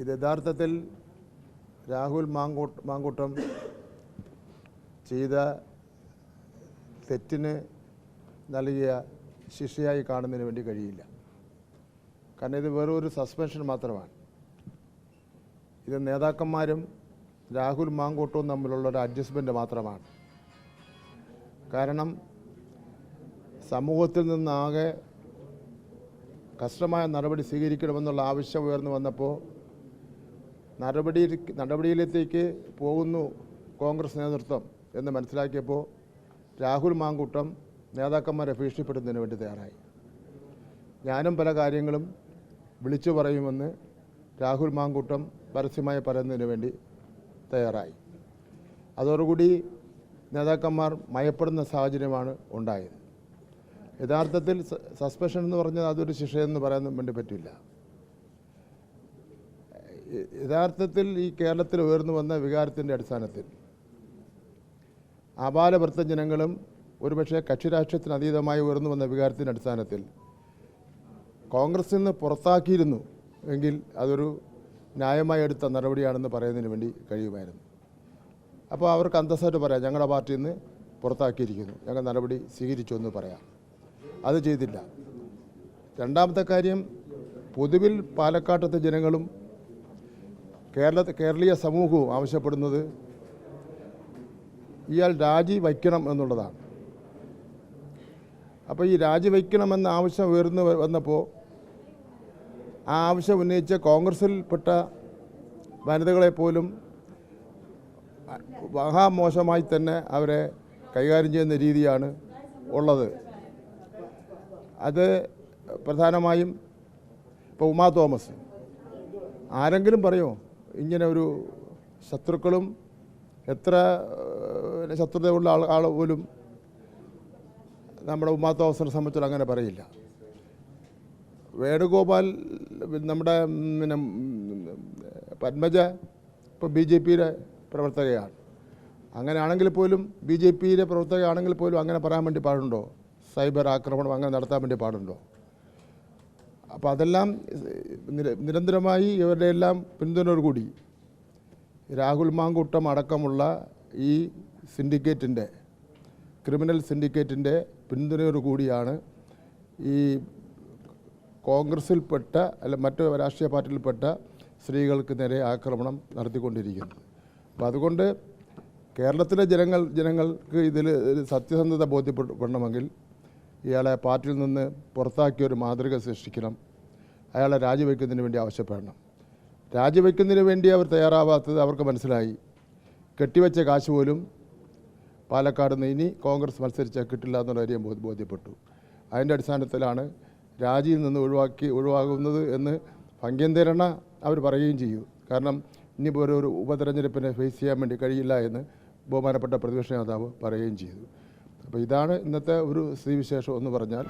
ഇത് യഥാർത്ഥത്തിൽ രാഹുൽ മാങ്കൂട്ട് മാങ്കൂട്ടം ചെയ്ത തെറ്റിന് നൽകിയ ശിക്ഷയായി കാണുന്നതിന് വേണ്ടി കഴിയില്ല. കാരണം ഇത് വെറും ഒരു സസ്പെൻഷൻ മാത്രമാണ്. ഇത് നേതാക്കന്മാരും രാഹുൽ മാങ്കൂട്ടവും തമ്മിലുള്ള ഒരു അഡ്ജസ്റ്റ്മെന്റ് മാത്രമാണ്. കാരണം സമൂഹത്തിൽ നിന്നാകെ കഷ്ടമായ നടപടി സ്വീകരിക്കണമെന്നുള്ള ആവശ്യം ഉയർന്നു വന്നപ്പോൾ നടപടി നടപടിയിലേക്ക് പോകുന്നു കോൺഗ്രസ് നേതൃത്വം എന്ന് മനസ്സിലാക്കിയപ്പോൾ രാഹുൽ മാങ്കൂട്ടം നേതാക്കന്മാരെ ഭീഷണിപ്പെടുന്നതിന് വേണ്ടി തയ്യാറായി. ഞാനും പല കാര്യങ്ങളും വിളിച്ചു പറയുമെന്ന് രാഹുൽ മാങ്കൂട്ടം പരസ്യമായി പറയുന്നതിന് വേണ്ടി തയ്യാറായി. അതോടുകൂടി നേതാക്കന്മാർ മയപ്പെടുന്ന സാഹചര്യമാണ് ഉണ്ടായത്. യഥാർത്ഥത്തിൽ സസ്പെൻഷൻ എന്ന് പറഞ്ഞാൽ അതൊരു ശിക്ഷയെന്ന് പറയാൻ വേണ്ടി പറ്റില്ല. യഥാർത്ഥത്തിൽ ഈ കേരളത്തിൽ ഉയർന്നു വന്ന വികാരത്തിന്റെ അടിസ്ഥാനത്തിൽ ആപാലവൃത്ത ജനങ്ങളും ഒരുപക്ഷെ കക്ഷിരാഷ്ട്രീയത്തിന് അതീതമായി ഉയർന്നു വന്ന വികാരത്തിന്റെ അടിസ്ഥാനത്തിൽ കോൺഗ്രസിൽ നിന്ന് പുറത്താക്കിയിരുന്നു എങ്കിൽ അതൊരു ന്യായമായി എടുത്ത നടപടിയാണെന്ന് പറയുന്നതിന് വേണ്ടി കഴിയുമായിരുന്നു. അപ്പോൾ അവർക്ക് അന്തസ്സായിട്ട് പറയാം ഞങ്ങളുടെ പാർട്ടിയിൽ നിന്ന് പുറത്താക്കിയിരിക്കുന്നു ഞങ്ങൾ നടപടി സ്വീകരിച്ചു എന്ന് പറയാം. അത് ചെയ്തില്ല. രണ്ടാമത്തെ കാര്യം പൊതുവിൽ പാലക്കാട്ടത്തെ ജനങ്ങളും കേരള കേരളീയ സമൂഹവും ആവശ്യപ്പെടുന്നത് ഇയാൾ രാജി വയ്ക്കണം എന്നുള്ളതാണ്. അപ്പോൾ ഈ രാജി വയ്ക്കണമെന്ന ആവശ്യം ഉയർന്നു വന്നപ്പോൾ ആ ആവശ്യം ഉന്നയിച്ച കോൺഗ്രസിൽപ്പെട്ട വനിതകളെ പോലും മഹാമോശമായി തന്നെ അവരെ കൈകാര്യം ചെയ്യുന്ന രീതിയാണ് ഉള്ളത്. അത് പ്രധാനമായും ഇപ്പോൾ ഉമാ തോമസ്. ആരെങ്കിലും പറയുമോ ഇങ്ങനെ ഒരു ശത്രുക്കളും എത്ര ശത്രുതയുള്ള ആൾ ആൾ പോലും നമ്മുടെ ഉമ്മാത്ത അവസരം സംബന്ധിച്ചിടത്തോളം അങ്ങനെ പറയില്ല. വേണുഗോപാൽ നമ്മുടെ പിന്നെ പത്മജ ഇപ്പോൾ ബി ജെ പിയുടെ പ്രവർത്തകയാണ്. അങ്ങനെയാണെങ്കിൽ പോലും ബി ജെ പിയിലെ പ്രവർത്തകയാണെങ്കിൽ പോലും അങ്ങനെ പറയാൻ വേണ്ടി പാടുണ്ടോ? സൈബർ ആക്രമണം അങ്ങനെ നടത്താൻ വേണ്ടി പാടുണ്ടോ? അപ്പോൾ അതെല്ലാം നിര- നിരന്തരമായി ഇവരുടെ എല്ലാം പിന്തുണയോടുകൂടി രാഹുൽ മാങ്കൂട്ടം അടക്കമുള്ള ഈ സിൻഡിക്കേറ്റിന്റെ ക്രിമിനൽ സിൻഡിക്കേറ്റിന്റെ പിന്തുണയോടുകൂടിയാണ് ഈ കോൺഗ്രസിൽപ്പെട്ട അല്ല മറ്റ് രാഷ്ട്രീയ പാർട്ടിയിൽപ്പെട്ട സ്ത്രീകൾക്ക് നേരെ ആക്രമണം നടത്തിക്കൊണ്ടിരിക്കുന്നത്. അപ്പോൾ അതുകൊണ്ട് കേരളത്തിലെ ജനങ്ങൾ ജനങ്ങൾക്ക് ഇതിൽ സത്യസന്ധത ബോധ്യപ്പെടണമെങ്കിൽ ഇയാളെ പാർട്ടിയിൽ നിന്ന് പുറത്താക്കിയ ഒരു മാതൃക സൃഷ്ടിക്കണം. അയാളെ രാജിവെക്കുന്നതിന് വേണ്ടി ആവശ്യപ്പെടണം. രാജിവെക്കുന്നതിന് വേണ്ടി അവർ തയ്യാറാവാത്തത് അവർക്ക് മനസ്സിലായി. കെട്ടിവെച്ച കാശ് പോലും പാലക്കാട് നിന്ന് ഇനി കോൺഗ്രസ് മത്സരിച്ചാൽ കിട്ടില്ല എന്നുള്ള കാര്യം ബോധ്യ- ബോധ്യപ്പെട്ടു. അതിന്റെ അടിസ്ഥാനത്തിലാണ് രാജിയിൽ നിന്ന് ഒഴിവാക്കി ഒഴിവാകുന്നത് എന്ന് ഭംഗ്യന്തരണ അവർ പറയുകയും ചെയ്യും കാരണം ഇനിയിപ്പോൾ ഒരു ഉപതെരഞ്ഞെടുപ്പിനെ ഫേസ് ചെയ്യാൻ വേണ്ടി കഴിയില്ല എന്ന് ബഹുമാനപ്പെട്ട പ്രതിപക്ഷ നേതാവ് പറയുകയും ചെയ്തു. അപ്പോൾ ഇതാണ് ഇന്നത്തെ ഒരു സ്ഥിതിവിശേഷം എന്ന് പറഞ്ഞാൽ